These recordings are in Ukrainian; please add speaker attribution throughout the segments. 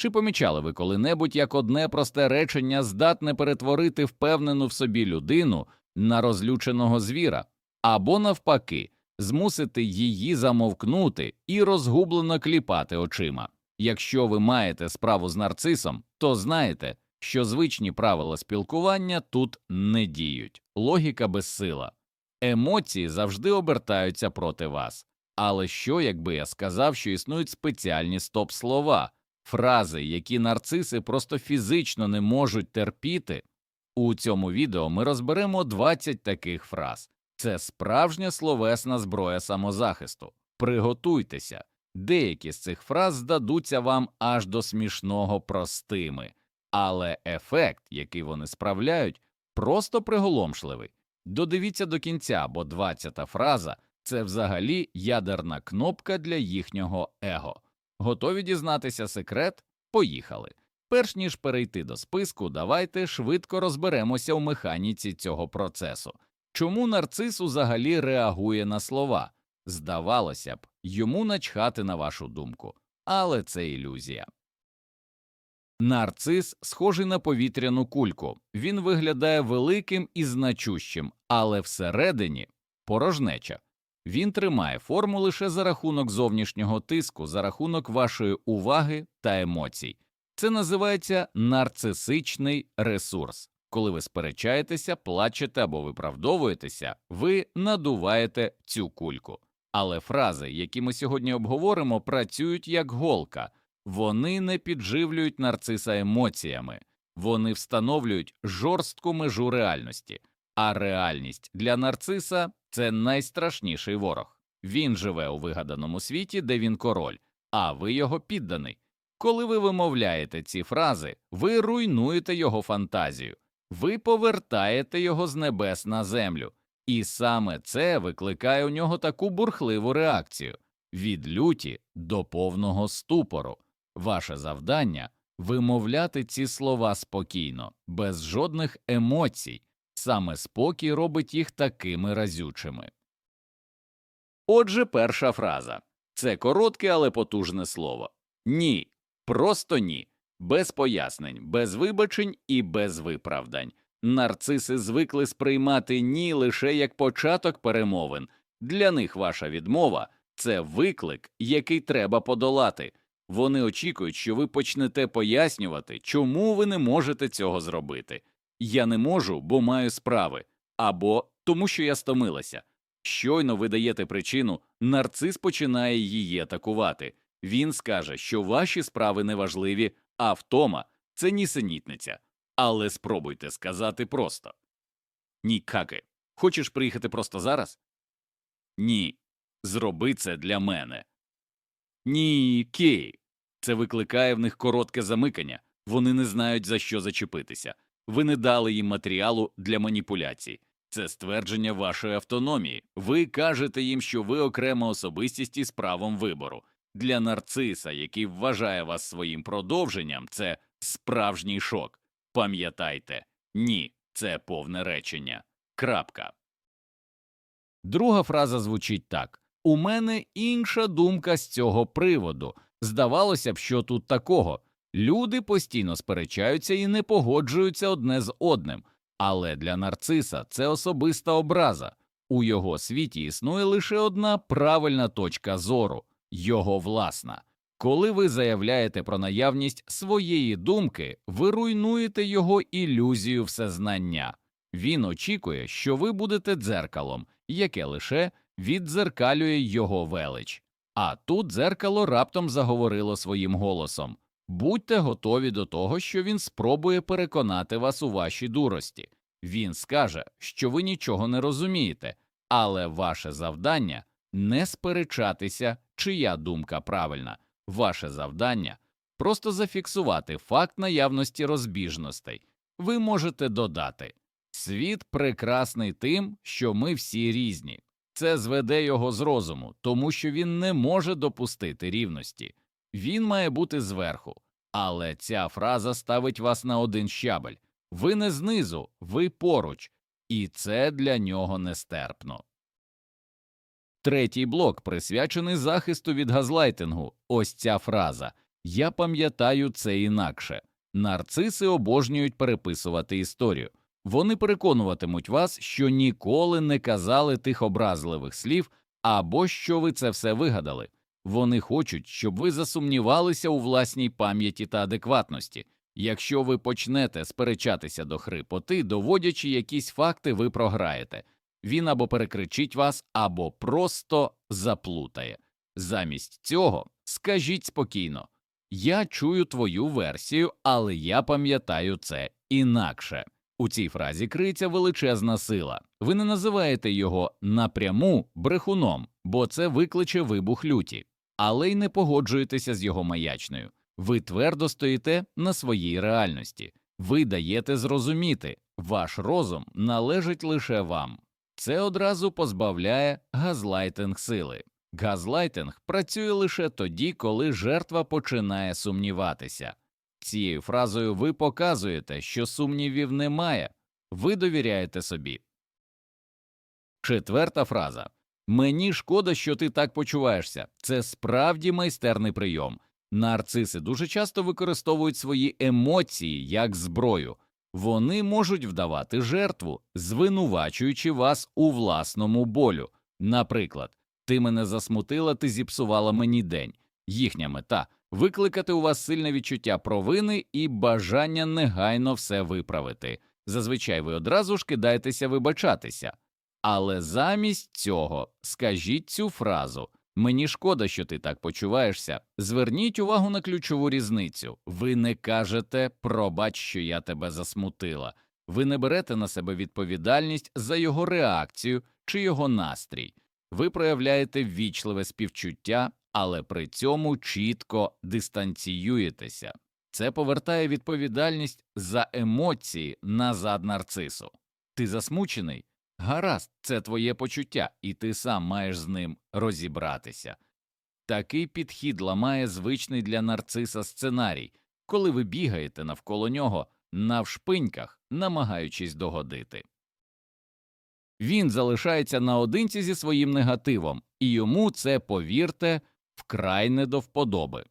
Speaker 1: Чи помічали ви коли-небудь, як одне просте речення здатне перетворити впевнену в собі людину на розлюченого звіра, або навпаки, змусити її замовкнути і розгублено кліпати очима? Якщо ви маєте справу з нарцисом, то знаєте, що звичні правила спілкування тут не діють, логіка безсила. Емоції завжди обертаються проти вас. Але що, якби я сказав, що існують спеціальні стоп-слова, фрази, які нарциси просто фізично не можуть терпіти? У цьому відео ми розберемо 20 таких фраз. Це справжня словесна зброя самозахисту. Приготуйтеся. Деякі з цих фраз здадуться вам аж до смішного простими, але ефект, який вони справляють, просто приголомшливий. Додивіться до кінця, бо 20-та фраза це взагалі ядерна кнопка для їхнього его. Готові дізнатися секрет? Поїхали. Перш ніж перейти до списку, давайте швидко розберемося у механіці цього процесу. Чому нарцис взагалі реагує на слова? Здавалося б, йому начхати на вашу думку, але це ілюзія. Нарцис схожий на повітряну кульку. Він виглядає великим і значущим, але всередині порожнеча. Він тримає форму лише за рахунок зовнішнього тиску, за рахунок вашої уваги та емоцій. Це називається нарцисичний ресурс. Коли ви сперечаєтеся, плачете або виправдовуєтеся, ви надуваєте цю кульку. Але фрази, які ми сьогодні обговоримо, працюють як голка. Вони не підживлюють нарциса емоціями, вони встановлюють жорстку межу реальності, а реальність для нарциса це найстрашніший ворог. Він живе у вигаданому світі, де він король, а ви його підданий. Коли ви вимовляєте ці фрази, ви руйнуєте його фантазію, ви повертаєте його з небес на землю, і саме це викликає у нього таку бурхливу реакцію від люті до повного ступору. Ваше завдання вимовляти ці слова спокійно, без жодних емоцій. Саме спокій робить їх такими разючими. Отже, перша фраза це коротке, але потужне слово. Ні, просто ні, без пояснень, без вибачень і без виправдань. Нарциси звикли сприймати ні лише як початок перемовин. Для них ваша відмова це виклик, який треба подолати. Вони очікують, що ви почнете пояснювати, чому ви не можете цього зробити. Я не можу, бо маю справи, або тому, що я стомилася. Щойно ви даєте причину, нарцис починає її атакувати. Він скаже, що ваші справи неважливі, а втома це нісенітниця. Але спробуйте сказати просто Ні, каки, хочеш приїхати просто зараз? Ні. Зроби це для мене. Ні, Кей. Це викликає в них коротке замикання, вони не знають за що зачепитися. Ви не дали їм матеріалу для маніпуляцій. Це ствердження вашої автономії. Ви кажете їм, що ви окрема особистість із правом вибору. Для нарциса, який вважає вас своїм продовженням, це справжній шок. Пам'ятайте, ні, це повне речення. Крапка. Друга фраза звучить так У мене інша думка з цього приводу. Здавалося б, що тут такого. Люди постійно сперечаються і не погоджуються одне з одним, але для нарциса це особиста образа. У його світі існує лише одна правильна точка зору його власна. Коли ви заявляєте про наявність своєї думки, ви руйнуєте його ілюзію всезнання. Він очікує, що ви будете дзеркалом, яке лише віддзеркалює його велич. А тут дзеркало раптом заговорило своїм голосом будьте готові до того, що він спробує переконати вас у вашій дурості. Він скаже, що ви нічого не розумієте, але ваше завдання не сперечатися, чия думка правильна. Ваше завдання просто зафіксувати факт наявності розбіжностей. Ви можете додати світ прекрасний тим, що ми всі різні. Це зведе його з розуму, тому що він не може допустити рівності. Він має бути зверху. Але ця фраза ставить вас на один щабель. Ви не знизу, ви поруч, і це для нього нестерпно. Третій блок присвячений захисту від газлайтингу. Ось ця фраза Я пам'ятаю це інакше. Нарциси обожнюють переписувати історію. Вони переконуватимуть вас, що ніколи не казали тих образливих слів або що ви це все вигадали. Вони хочуть, щоб ви засумнівалися у власній пам'яті та адекватності. Якщо ви почнете сперечатися до хрипоти, доводячи якісь факти, ви програєте. Він або перекричить вас, або просто заплутає. Замість цього скажіть спокійно Я чую твою версію, але я пам'ятаю це інакше. У цій фразі криється величезна сила. Ви не називаєте його напряму брехуном, бо це викличе вибух люті, але й не погоджуєтеся з його маячною. Ви твердо стоїте на своїй реальності, ви даєте зрозуміти, ваш розум належить лише вам. Це одразу позбавляє газлайтинг сили. Газлайтинг працює лише тоді, коли жертва починає сумніватися. Цією фразою ви показуєте, що сумнівів немає, ви довіряєте собі. Четверта фраза Мені шкода, що ти так почуваєшся. Це справді майстерний прийом. Нарциси дуже часто використовують свої емоції як зброю. Вони можуть вдавати жертву, звинувачуючи вас у власному болю. Наприклад, ти мене засмутила, ти зіпсувала мені день. Їхня мета викликати у вас сильне відчуття провини і бажання негайно все виправити. Зазвичай ви одразу ж кидаєтеся вибачатися. Але замість цього скажіть цю фразу Мені шкода, що ти так почуваєшся. Зверніть увагу на ключову різницю. Ви не кажете пробач, що я тебе засмутила. Ви не берете на себе відповідальність за його реакцію чи його настрій. Ви проявляєте ввічливе співчуття, але при цьому чітко дистанціюєтеся. Це повертає відповідальність за емоції назад нарцису. Ти засмучений? Гаразд, це твоє почуття, і ти сам маєш з ним розібратися. Такий підхід ламає звичний для нарциса сценарій, коли ви бігаєте навколо нього навшпиньках, намагаючись догодити. Він залишається наодинці зі своїм негативом, і йому це, повірте, вкрай не до вподоби.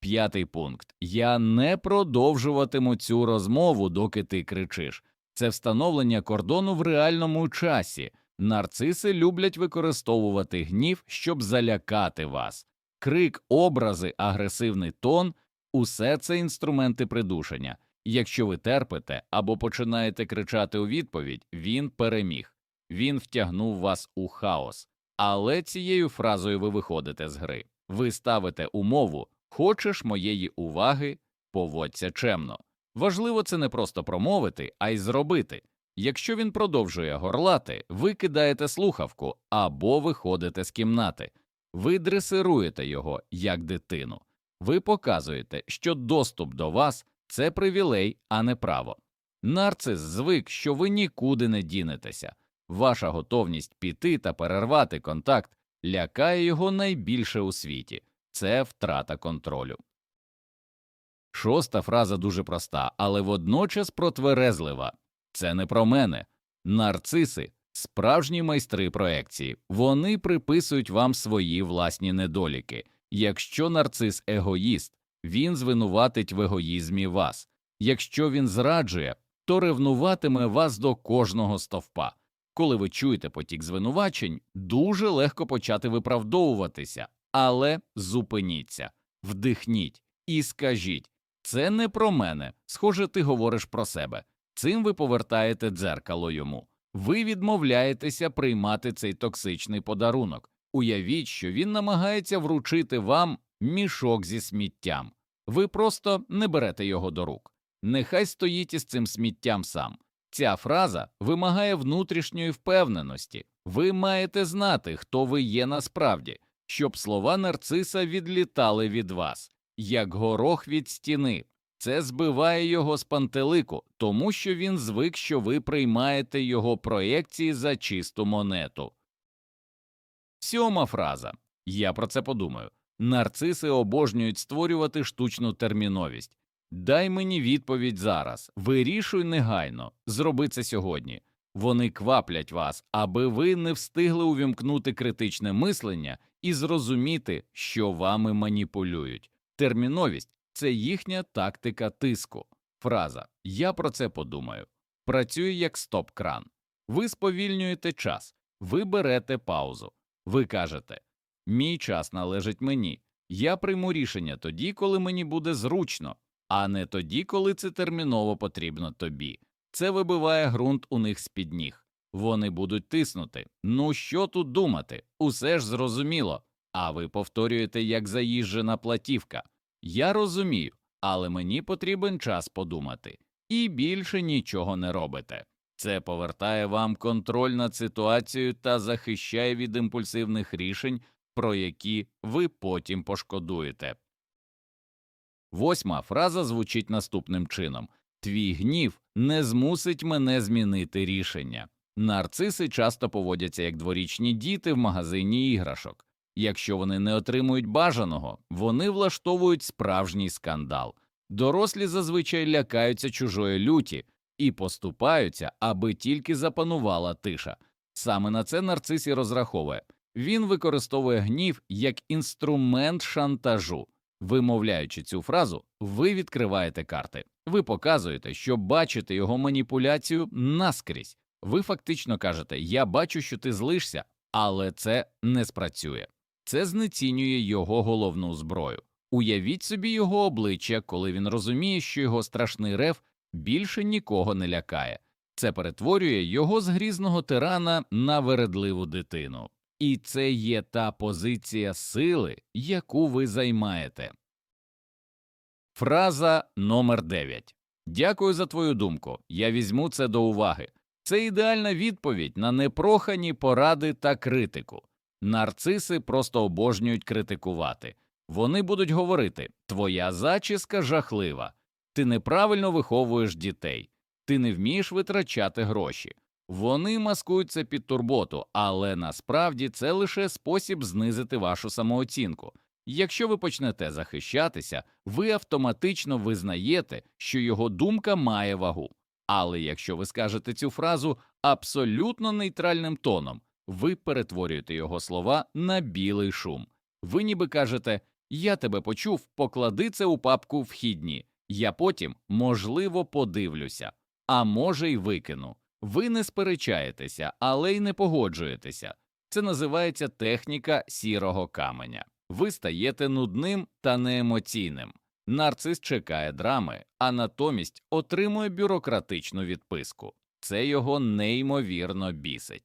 Speaker 1: П'ятий пункт Я не продовжуватиму цю розмову, доки ти кричиш. Це встановлення кордону в реальному часі. Нарциси люблять використовувати гнів, щоб залякати вас. Крик, образи, агресивний тон усе це інструменти придушення. Якщо ви терпите або починаєте кричати у відповідь, він переміг, він втягнув вас у хаос. Але цією фразою ви виходите з гри. Ви ставите умову Хочеш моєї уваги, поводься чемно. Важливо це не просто промовити, а й зробити. Якщо він продовжує горлати, ви кидаєте слухавку або виходите з кімнати, ви дресируєте його як дитину, ви показуєте, що доступ до вас це привілей, а не право. Нарцис звик, що ви нікуди не дінетеся. Ваша готовність піти та перервати контакт лякає його найбільше у світі це втрата контролю. Шоста фраза дуже проста, але водночас протверезлива це не про мене. Нарциси справжні майстри проекції, вони приписують вам свої власні недоліки. Якщо нарцис егоїст, він звинуватить в егоїзмі вас, якщо він зраджує, то ревнуватиме вас до кожного стовпа. Коли ви чуєте потік звинувачень, дуже легко почати виправдовуватися, але зупиніться, вдихніть і скажіть це не про мене. Схоже, ти говориш про себе. Цим ви повертаєте дзеркало йому. Ви відмовляєтеся приймати цей токсичний подарунок. Уявіть, що він намагається вручити вам мішок зі сміттям. Ви просто не берете його до рук. Нехай стоїть із цим сміттям сам. Ця фраза вимагає внутрішньої впевненості. Ви маєте знати, хто ви є насправді, щоб слова нарциса відлітали від вас як горох від стіни. Це збиває його з пантелику, тому що він звик, що ви приймаєте його проєкції за чисту монету. Сьома фраза я про це подумаю. Нарциси обожнюють створювати штучну терміновість. Дай мені відповідь зараз, вирішуй негайно, зроби це сьогодні. Вони кваплять вас, аби ви не встигли увімкнути критичне мислення і зрозуміти, що вами маніпулюють. Терміновість це їхня тактика тиску. Фраза Я про це подумаю працює як стоп-кран. Ви сповільнюєте час, ви берете паузу, ви кажете Мій час належить мені. Я прийму рішення тоді, коли мені буде зручно, а не тоді, коли це терміново потрібно тобі. Це вибиває ґрунт у них з-під ніг. Вони будуть тиснути. Ну що тут думати? Усе ж зрозуміло. А ви повторюєте як заїжджена платівка. Я розумію, але мені потрібен час подумати, і більше нічого не робите. Це повертає вам контроль над ситуацією та захищає від імпульсивних рішень, про які ви потім пошкодуєте. Восьма фраза звучить наступним чином Твій гнів не змусить мене змінити рішення. Нарциси часто поводяться як дворічні діти в магазині іграшок. Якщо вони не отримують бажаного, вони влаштовують справжній скандал. Дорослі зазвичай лякаються чужої люті і поступаються, аби тільки запанувала тиша. Саме на це нарцис і розраховує. Він використовує гнів як інструмент шантажу. Вимовляючи цю фразу, ви відкриваєте карти. Ви показуєте, що бачите його маніпуляцію наскрізь. Ви фактично кажете Я бачу, що ти злишся, але це не спрацює. Це знецінює його головну зброю. Уявіть собі його обличчя, коли він розуміє, що його страшний рев більше нікого не лякає. Це перетворює його з грізного тирана на вередливу дитину. І це є та позиція сили, яку ви займаєте. Фраза номер 9 Дякую за твою думку. Я візьму це до уваги. Це ідеальна відповідь на непрохані поради та критику. Нарциси просто обожнюють критикувати. Вони будуть говорити Твоя зачіска жахлива, ти неправильно виховуєш дітей, ти не вмієш витрачати гроші. Вони маскують це під турботу, але насправді це лише спосіб знизити вашу самооцінку. Якщо ви почнете захищатися, ви автоматично визнаєте, що його думка має вагу. Але якщо ви скажете цю фразу абсолютно нейтральним тоном, ви перетворюєте його слова на білий шум. Ви ніби кажете Я тебе почув, поклади це у папку вхідні, я потім, можливо, подивлюся, а може, й викину. Ви не сперечаєтеся, але й не погоджуєтеся. Це називається техніка сірого каменя. Ви стаєте нудним та неемоційним. Нарцис чекає драми, а натомість отримує бюрократичну відписку. Це його неймовірно бісить.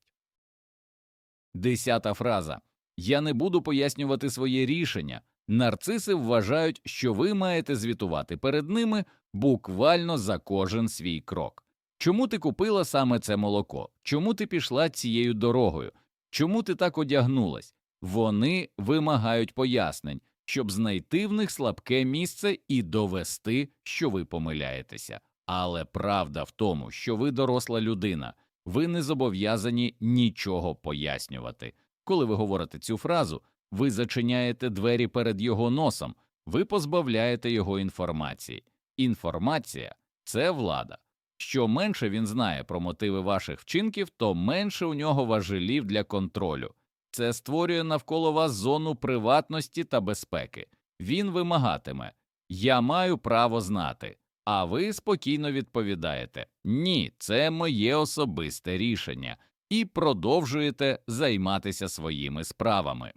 Speaker 1: Десята фраза Я не буду пояснювати своє рішення. Нарциси вважають, що ви маєте звітувати перед ними буквально за кожен свій крок. Чому ти купила саме це молоко? Чому ти пішла цією дорогою? Чому ти так одягнулась? Вони вимагають пояснень, щоб знайти в них слабке місце і довести, що ви помиляєтеся. Але правда в тому, що ви доросла людина, ви не зобов'язані нічого пояснювати. Коли ви говорите цю фразу, ви зачиняєте двері перед його носом, ви позбавляєте його інформації. Інформація це влада. Що менше він знає про мотиви ваших вчинків, то менше у нього важелів для контролю. Це створює навколо вас зону приватності та безпеки. Він вимагатиме Я маю право знати. А ви спокійно відповідаєте Ні, це моє особисте рішення, і продовжуєте займатися своїми справами.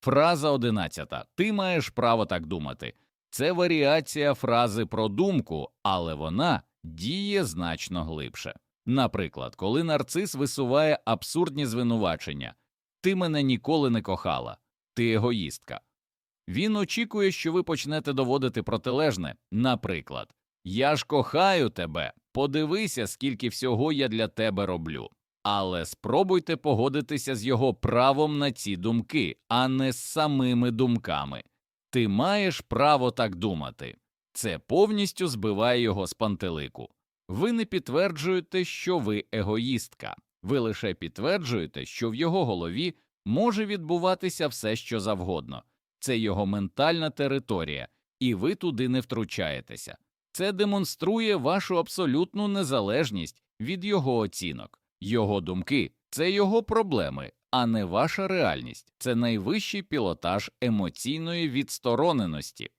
Speaker 1: Фраза одинадцята. Ти маєш право так думати. Це варіація фрази про думку, але вона діє значно глибше. Наприклад, коли нарцис висуває абсурдні звинувачення ти мене ніколи не кохала, ти егоїстка. Він очікує, що ви почнете доводити протилежне, наприклад, Я ж кохаю тебе, подивися, скільки всього я для тебе роблю. Але спробуйте погодитися з його правом на ці думки, а не з самими думками. Ти маєш право так думати. Це повністю збиває його з пантелику. Ви не підтверджуєте, що ви егоїстка, ви лише підтверджуєте, що в його голові може відбуватися все, що завгодно. Це його ментальна територія, і ви туди не втручаєтеся. Це демонструє вашу абсолютну незалежність від його оцінок. Його думки це його проблеми, а не ваша реальність. Це найвищий пілотаж емоційної відстороненості.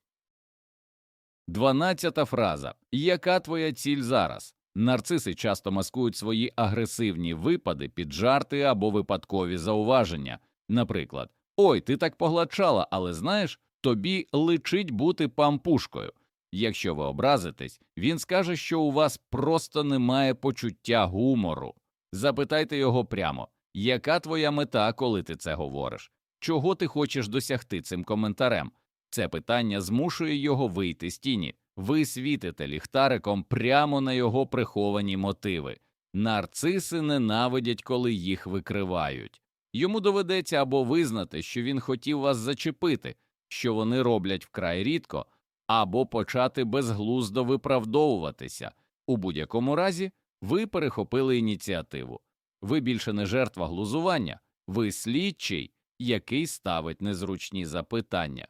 Speaker 1: Дванадцята фраза. Яка твоя ціль зараз? Нарциси часто маскують свої агресивні випади під жарти або випадкові зауваження. Наприклад, Ой, ти так погладшала, але знаєш, тобі личить бути пампушкою. Якщо ви образитесь, він скаже, що у вас просто немає почуття гумору. Запитайте його прямо, яка твоя мета, коли ти це говориш? Чого ти хочеш досягти цим коментарем? Це питання змушує його вийти з тіні. Ви світите ліхтариком прямо на його приховані мотиви. Нарциси ненавидять, коли їх викривають. Йому доведеться або визнати, що він хотів вас зачепити, що вони роблять вкрай рідко, або почати безглуздо виправдовуватися. У будь-якому разі ви перехопили ініціативу. Ви більше не жертва глузування, ви слідчий, який ставить незручні запитання.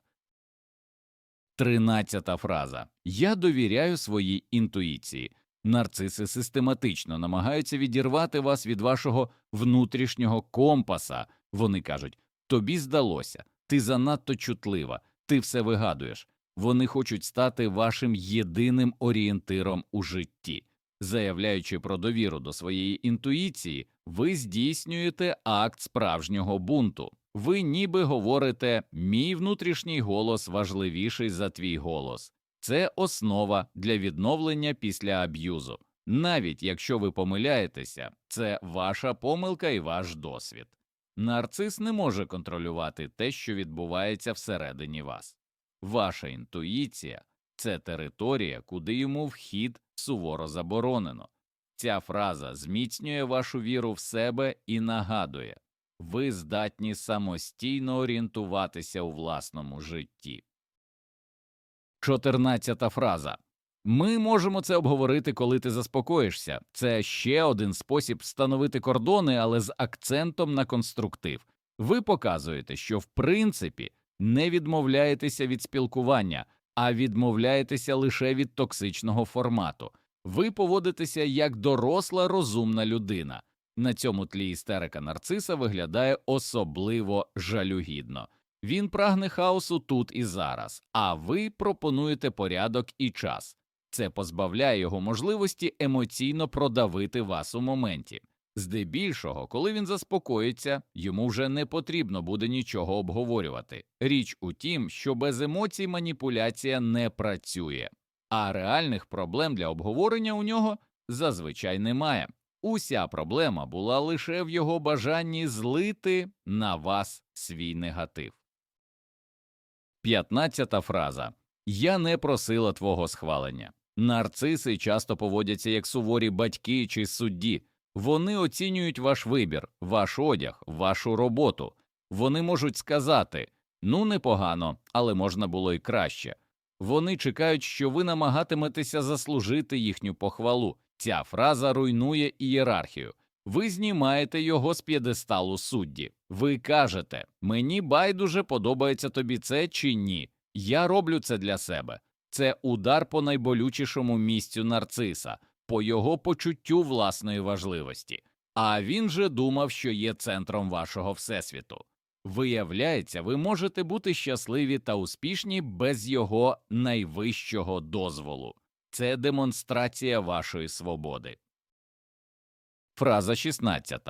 Speaker 1: Тринадцята фраза Я довіряю своїй інтуїції. Нарциси систематично намагаються відірвати вас від вашого внутрішнього компаса. Вони кажуть тобі здалося, ти занадто чутлива, ти все вигадуєш. Вони хочуть стати вашим єдиним орієнтиром у житті. Заявляючи про довіру до своєї інтуїції, ви здійснюєте акт справжнього бунту. Ви ніби говорите мій внутрішній голос важливіший за твій голос. Це основа для відновлення після аб'юзу. Навіть якщо ви помиляєтеся, це ваша помилка і ваш досвід. Нарцис не може контролювати те, що відбувається всередині вас. Ваша інтуїція це територія, куди йому вхід суворо заборонено. Ця фраза зміцнює вашу віру в себе і нагадує ви здатні самостійно орієнтуватися у власному житті. Чотирнадцята фраза. Ми можемо це обговорити, коли ти заспокоїшся. Це ще один спосіб встановити кордони, але з акцентом на конструктив. Ви показуєте, що в принципі не відмовляєтеся від спілкування, а відмовляєтеся лише від токсичного формату. Ви поводитеся як доросла розумна людина. На цьому тлі істерика нарциса виглядає особливо жалюгідно. Він прагне хаосу тут і зараз, а ви пропонуєте порядок і час. Це позбавляє його можливості емоційно продавити вас у моменті. Здебільшого, коли він заспокоїться, йому вже не потрібно буде нічого обговорювати. Річ у тім, що без емоцій маніпуляція не працює, а реальних проблем для обговорення у нього зазвичай немає. Уся проблема була лише в його бажанні злити на вас свій негатив. П'ятнадцята фраза Я не просила твого схвалення. Нарциси часто поводяться як суворі батьки чи судді. Вони оцінюють ваш вибір, ваш одяг, вашу роботу. Вони можуть сказати ну непогано, але можна було й краще. Вони чекають, що ви намагатиметеся заслужити їхню похвалу. Ця фраза руйнує ієрархію. Ви знімаєте його з п'єдесталу судді. Ви кажете мені байдуже подобається тобі це чи ні. Я роблю це для себе. Це удар по найболючішому місцю нарциса, по його почуттю власної важливості. А він же думав, що є центром вашого всесвіту. Виявляється, ви можете бути щасливі та успішні без його найвищого дозволу. Це демонстрація вашої свободи. Фраза 16.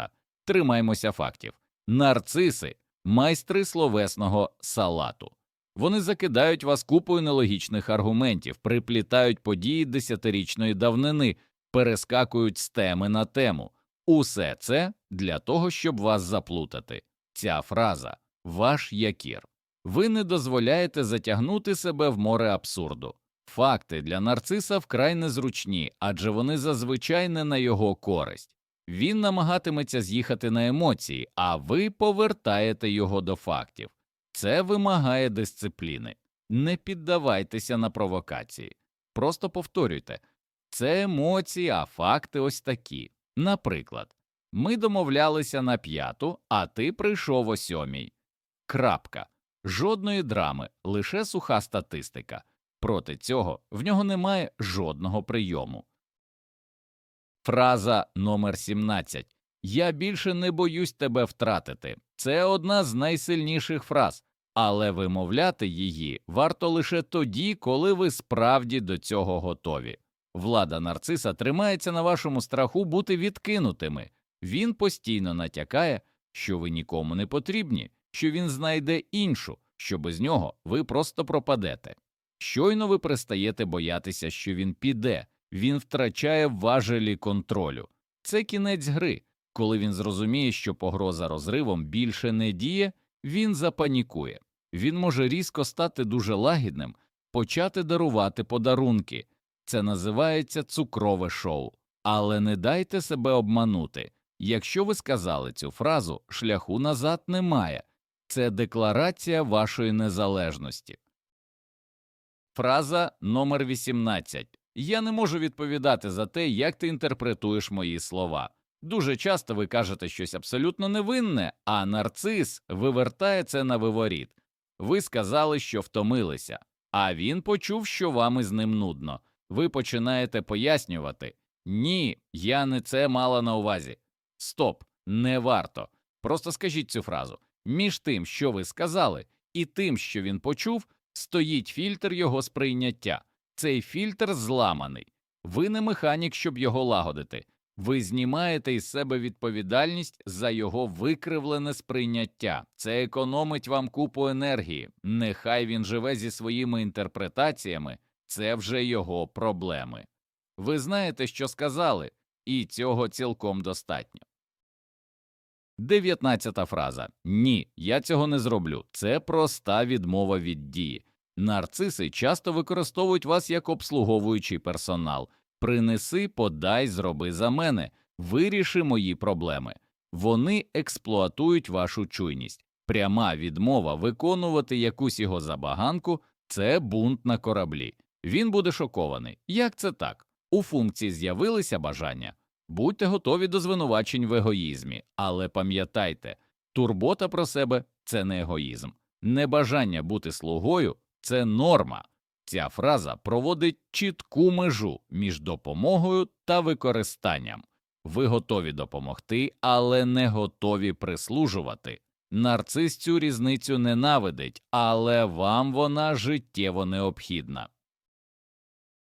Speaker 1: Тримаймося фактів. Нарциси майстри словесного салату. Вони закидають вас купою нелогічних аргументів, приплітають події десятирічної давнини, перескакують з теми на тему. Усе це для того, щоб вас заплутати. Ця фраза ваш якір. Ви не дозволяєте затягнути себе в море абсурду. Факти для нарциса вкрай незручні, адже вони зазвичай не на його користь. Він намагатиметься з'їхати на емоції, а ви повертаєте його до фактів. Це вимагає дисципліни. Не піддавайтеся на провокації. Просто повторюйте це емоції, а факти ось такі. Наприклад, ми домовлялися на п'яту, а ти прийшов о сьомій. Крапка. Жодної драми, лише суха статистика. Проти цього в нього немає жодного прийому. Фраза номер 17 Я більше не боюсь тебе втратити. Це одна з найсильніших фраз, але вимовляти її варто лише тоді, коли ви справді до цього готові. Влада нарциса тримається на вашому страху бути відкинутими. Він постійно натякає, що ви нікому не потрібні, що він знайде іншу, що без нього ви просто пропадете. Щойно ви перестаєте боятися, що він піде, він втрачає важелі контролю. Це кінець гри. Коли він зрозуміє, що погроза розривом більше не діє, він запанікує. Він може різко стати дуже лагідним, почати дарувати подарунки. Це називається цукрове шоу. Але не дайте себе обманути. Якщо ви сказали цю фразу, шляху назад немає. Це декларація вашої незалежності. Фраза номер 18. Я не можу відповідати за те, як ти інтерпретуєш мої слова. Дуже часто ви кажете щось абсолютно невинне, а нарцис вивертає це на виворіт. Ви сказали, що втомилися, а він почув, що вам із ним нудно. Ви починаєте пояснювати ні, я не це мала на увазі. Стоп, не варто. Просто скажіть цю фразу. Між тим, що ви сказали, і тим, що він почув, стоїть фільтр його сприйняття. Цей фільтр зламаний. Ви не механік, щоб його лагодити. Ви знімаєте із себе відповідальність за його викривлене сприйняття. Це економить вам купу енергії. Нехай він живе зі своїми інтерпретаціями, це вже його проблеми. Ви знаєте, що сказали, і цього цілком достатньо. Дев'ятнадцята фраза Ні, я цього не зроблю. Це проста відмова від дії. Нарциси часто використовують вас як обслуговуючий персонал. Принеси, подай, зроби за мене, виріши мої проблеми. Вони експлуатують вашу чуйність. Пряма відмова виконувати якусь його забаганку це бунт на кораблі. Він буде шокований. Як це так? У функції з'явилися бажання. Будьте готові до звинувачень в егоїзмі, але пам'ятайте, турбота про себе це не егоїзм, небажання бути слугою це норма. Ця фраза проводить чітку межу між допомогою та використанням. Ви готові допомогти, але не готові прислужувати. Нарцис цю різницю ненавидить, але вам вона життєво необхідна.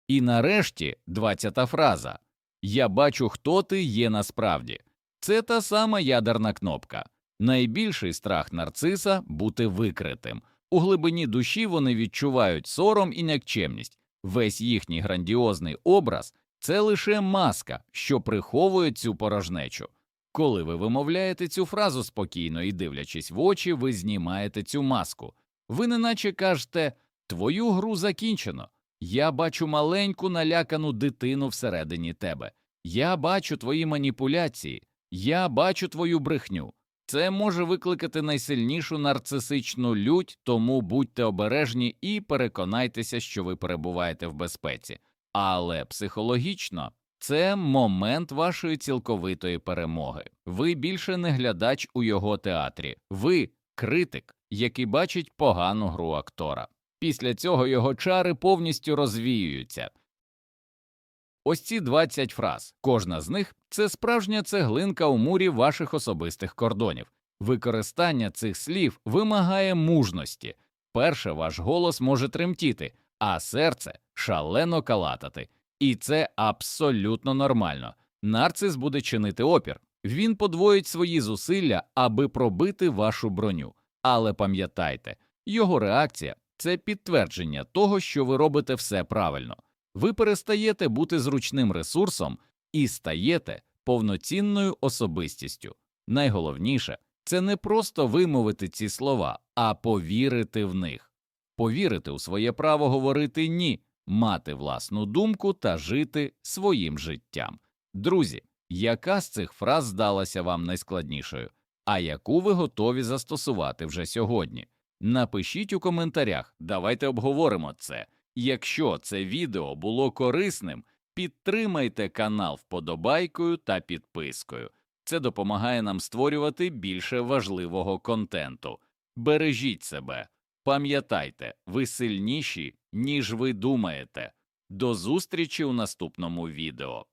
Speaker 1: І нарешті двадцята фраза Я бачу, хто ти є насправді. Це та сама ядерна кнопка. Найбільший страх нарциса бути викритим. У глибині душі вони відчувають сором і нікчемність. Весь їхній грандіозний образ це лише маска, що приховує цю порожнечу. Коли ви вимовляєте цю фразу спокійно і дивлячись в очі, ви знімаєте цю маску. Ви неначе кажете Твою гру закінчено. Я бачу маленьку налякану дитину всередині тебе. Я бачу твої маніпуляції, я бачу твою брехню. Це може викликати найсильнішу нарцисичну лють, тому будьте обережні і переконайтеся, що ви перебуваєте в безпеці. Але психологічно це момент вашої цілковитої перемоги. Ви більше не глядач у його театрі, ви критик, який бачить погану гру актора. Після цього його чари повністю розвіюються. Ось ці 20 фраз, кожна з них це справжня цеглинка у мурі ваших особистих кордонів. Використання цих слів вимагає мужності. Перше, ваш голос може тремтіти, а серце шалено калатати. І це абсолютно нормально. Нарцис буде чинити опір. Він подвоїть свої зусилля, аби пробити вашу броню. Але пам'ятайте, його реакція це підтвердження того, що ви робите все правильно. Ви перестаєте бути зручним ресурсом і стаєте повноцінною особистістю. Найголовніше це не просто вимовити ці слова, а повірити в них, повірити у своє право говорити ні, мати власну думку та жити своїм життям. Друзі, яка з цих фраз здалася вам найскладнішою, а яку ви готові застосувати вже сьогодні? Напишіть у коментарях, давайте обговоримо це. Якщо це відео було корисним, підтримайте канал вподобайкою та підпискою. Це допомагає нам створювати більше важливого контенту. Бережіть себе, пам'ятайте, ви сильніші, ніж ви думаєте. До зустрічі у наступному відео.